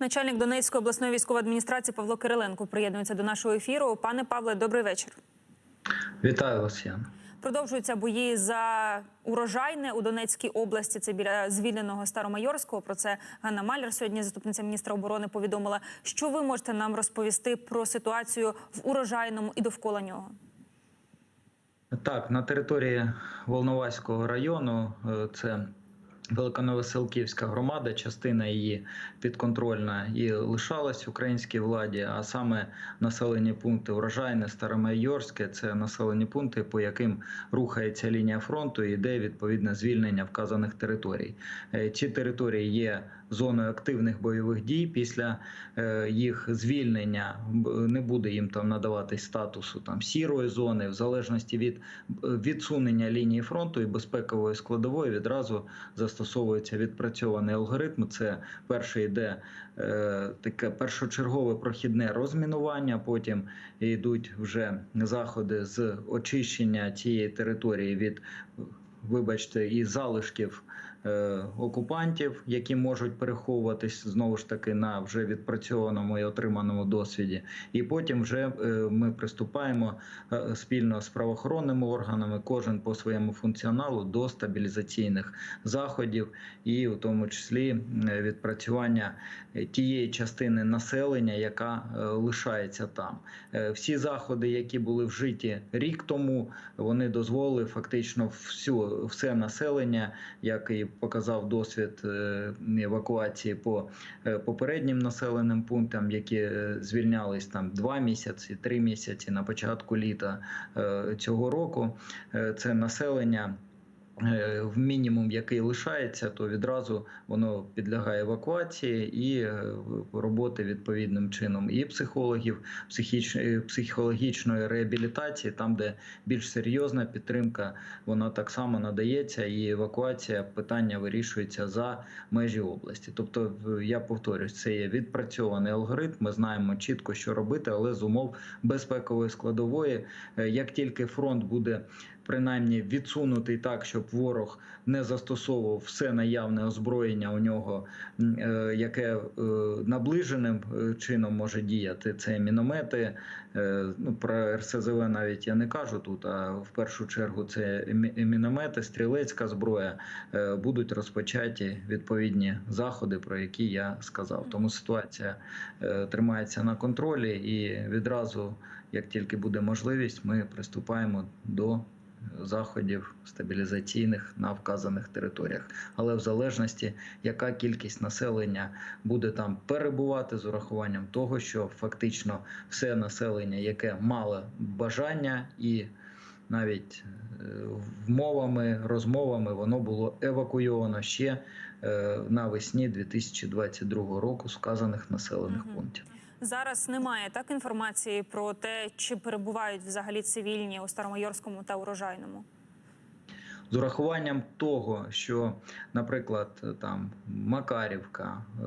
Начальник Донецької обласної військової адміністрації Павло Кириленко приєднується до нашого ефіру. Пане Павле, добрий вечір. Вітаю вас, Яна. Продовжуються бої за урожайне у Донецькій області. Це біля звільненого Старомайорського. Про це Ганна Маляр сьогодні, заступниця міністра оборони, повідомила. Що ви можете нам розповісти про ситуацію в урожайному і довкола нього? Так, на території Волноваського району е, це Великоновоселківська громада, частина її підконтрольна і лишалась українській владі, а саме населені пункти Урожайне, Старомайорське це населені пункти, по яким рухається лінія фронту і йде відповідне звільнення вказаних територій. Е, Ці території є зоною активних бойових дій. Після е, їх звільнення не буде їм там надаватись статусу там сірої зони, в залежності від е, відсунення лінії фронту і безпекової складової відразу застосовується відпрацьований алгоритм. Це перше йде е, таке першочергове прохідне розмінування. Потім йдуть вже заходи з очищення цієї території від, вибачте, і залишків. Е, Окупантів, які можуть переховуватись знову ж таки на вже відпрацьованому і отриманому досвіді, і потім вже е, ми приступаємо е, спільно з правоохоронними органами, кожен по своєму функціоналу до стабілізаційних заходів, і в тому числі відпрацювання тієї частини населення, яка лишається там. Всі заходи, які були вжиті рік тому, вони дозволили фактично всю все населення, як і показав досвід е, евакуації по е, попереднім населеним пунктам, які е, звільнялись там два місяці, три місяці на початку літа цього року. Це населення. Е, В мінімум, який лишається, то відразу воно підлягає евакуації і е, роботи відповідним чином і психологів, психіч- психологічної реабілітації, там, де більш серйозна підтримка, вона так само надається, і евакуація питання вирішується за межі області. Тобто, я повторюсь, це є відпрацьований алгоритм. Ми знаємо чітко, що робити, але з умов безпекової складової, Е, як тільки фронт буде. Принаймні відсунутий так, щоб ворог не застосовував все наявне озброєння у нього, е, яке е, наближеним е, чином може діяти. Це міномети. Ну про РСЗВ навіть я не кажу тут. А в першу чергу це міномети, стрілецька зброя. Будуть розпочаті відповідні заходи, про які я сказав. Тому ситуація тримається на контролі, і відразу, як тільки буде можливість, ми приступаємо до заходів стабілізаційних на вказаних територіях, але в залежності, яка кількість населення буде там перебувати з урахуванням того, що фактично все населення, яке мало бажання і навіть е, вмовами, розмовами воно було евакуйовано ще е, навесні 2022 року з вказаних населених пунктів. Зараз немає так інформації про те, чи перебувають взагалі цивільні у Старомайорському та урожайному. з урахуванням того, що, наприклад, там Макарівка, е,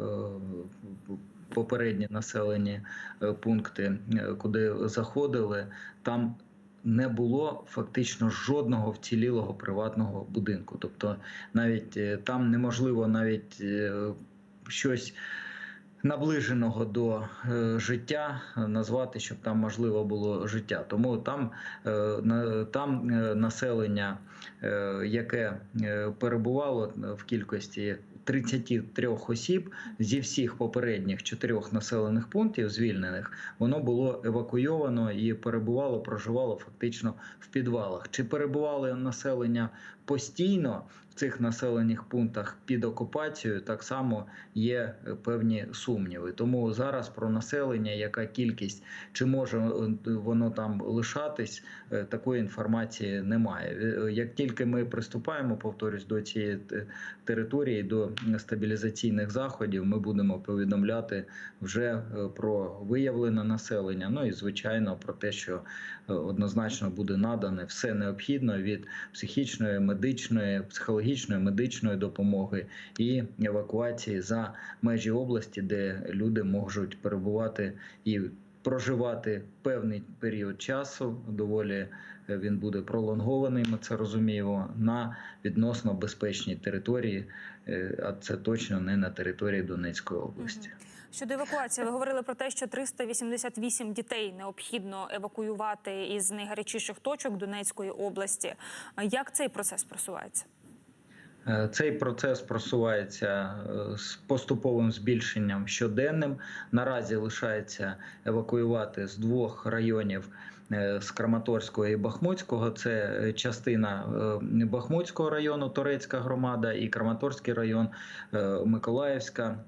попередні населені е, пункти, е, куди заходили, там не було фактично жодного вцілілого приватного будинку. Тобто, навіть там неможливо навіть щось. Наближеного до е, життя е, назвати, щоб там можливо було життя. Тому там, е, на, там населення, яке перебувало в кількості 33 осіб зі всіх попередніх чотирьох населених пунктів звільнених, воно було евакуйовано і перебувало, проживало фактично в підвалах. Чи перебували населення постійно цих населених пунктах під окупацією, так само є е, певні сумніви. Тому зараз про населення, яка кількість, чи може е, воно там лишатись, е, такої інформації немає. Як тільки ми приступаємо, повторюсь, до цієї території, до стабілізаційних заходів, ми будемо повідомляти вже про виявлене населення. Ну і звичайно про те, що однозначно буде надане все необхідне від психічної, медичної, психологічної, медичної допомоги і евакуації за межі області, де люди можуть перебувати і проживати певний період часу. Доволі е, він буде пролонгований. Ми це розуміємо на відносно безпечній території, е, а це точно не на території Донецької області. Щодо евакуації, ви говорили про те, що 388 дітей необхідно евакуювати із найгарячіших точок Донецької області. Як цей процес просувається? Е, Цей процес просувається е, з поступовим збільшенням щоденним. Наразі лишається евакуювати з двох районів е, з Краматорського і Бахмутського. Це частина Бахмутського району, Торецька громада, і Краматорський район, Миколаївська.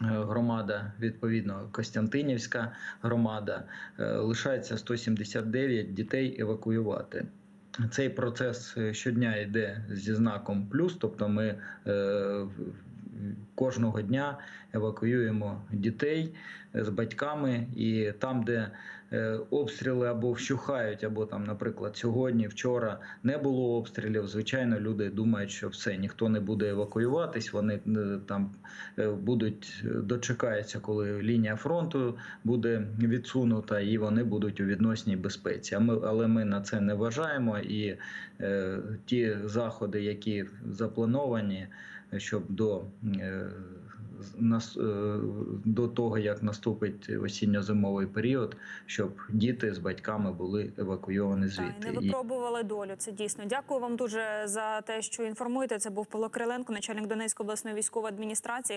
Громада, відповідно, Костянтинівська громада лишається 179 дітей евакуювати. Цей процес е, щодня йде зі знаком плюс, тобто ми е, кожного дня евакуюємо дітей е, з батьками, і там, де обстріли або вщухають, або там, наприклад, сьогодні, вчора не було обстрілів. Звичайно, люди думають, що все ніхто не буде евакуюватись. Вони е, там е, будуть е, дочекаються, коли лінія фронту буде відсунута, і вони будуть у відносній безпеці. А ми, але ми на це не вважаємо. І е, ті заходи, які заплановані, щоб до, е, е, до того, як наступить осінньо-зимовий період, щоб діти з батьками були евакуйовані звідти. і не випробували долю. Це дійсно. Дякую вам дуже за те, що інформуєте. Це був Павло Криленко, начальник Донецької обласної військової адміністрації.